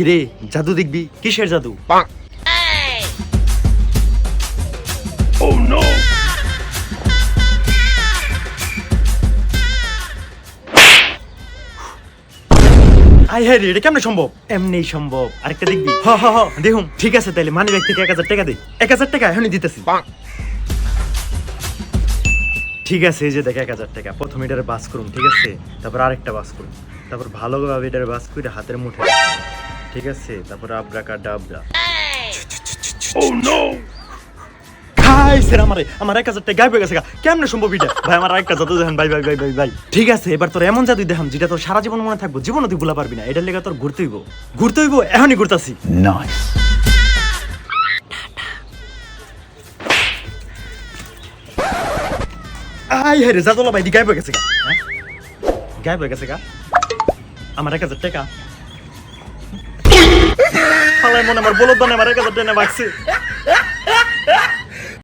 কিরে জাদু দেখবি? কিসের জাদু? আই হ্যাঁ রে এটা কেমনে সম্ভব? এমনি সম্ভব। আরেকটা দেখবি? হ হ হ দেখুন। ঠিক আছে তাহলে মানি ব্যাগ থেকে এক হাজার টাকা দে। এক হাজার টাকা এখনই দিতেছি। ঠিক আছে এই যে দেখ এক হাজার টাকা। প্রথম এটারে বাস করুন ঠিক আছে? তারপর আরেকটা বাস করুন। তারপর ভালোভাবে এটারে বাস করে হাতের মুঠে। ঠিক আছে তারপর আবরাকা ডাবরা। খাইছে রে আমারে আমার এক হাজার টাকা গায়েব হয়ে গেছে। কেমনে সম্ভব এটা? ভাই আমার আরেকটা জাদু দেখেন ভাই ভাই ভাই ভাই ভাই। ঠিক আছে এবার তোর এমন জাদু দেখাম যেটা তোর সারা জীবন মনে থাকব জীবনও তুই ভুলা পারবি না। এটার লেগে তোর ঘুরতে হইব। ঘুরতে হইব এখনই ঘুরতাছি। Nice. আই হ্যাঁ রে জাদুলা ভাই গায়েব হয়ে গেছে গা। হ্যাঁ? গায়েব হয়ে গেছে গা। আমার এক হাজার টাকা। মনে আমার বলদ বানে আমার এক হাজার টাকা বাগছে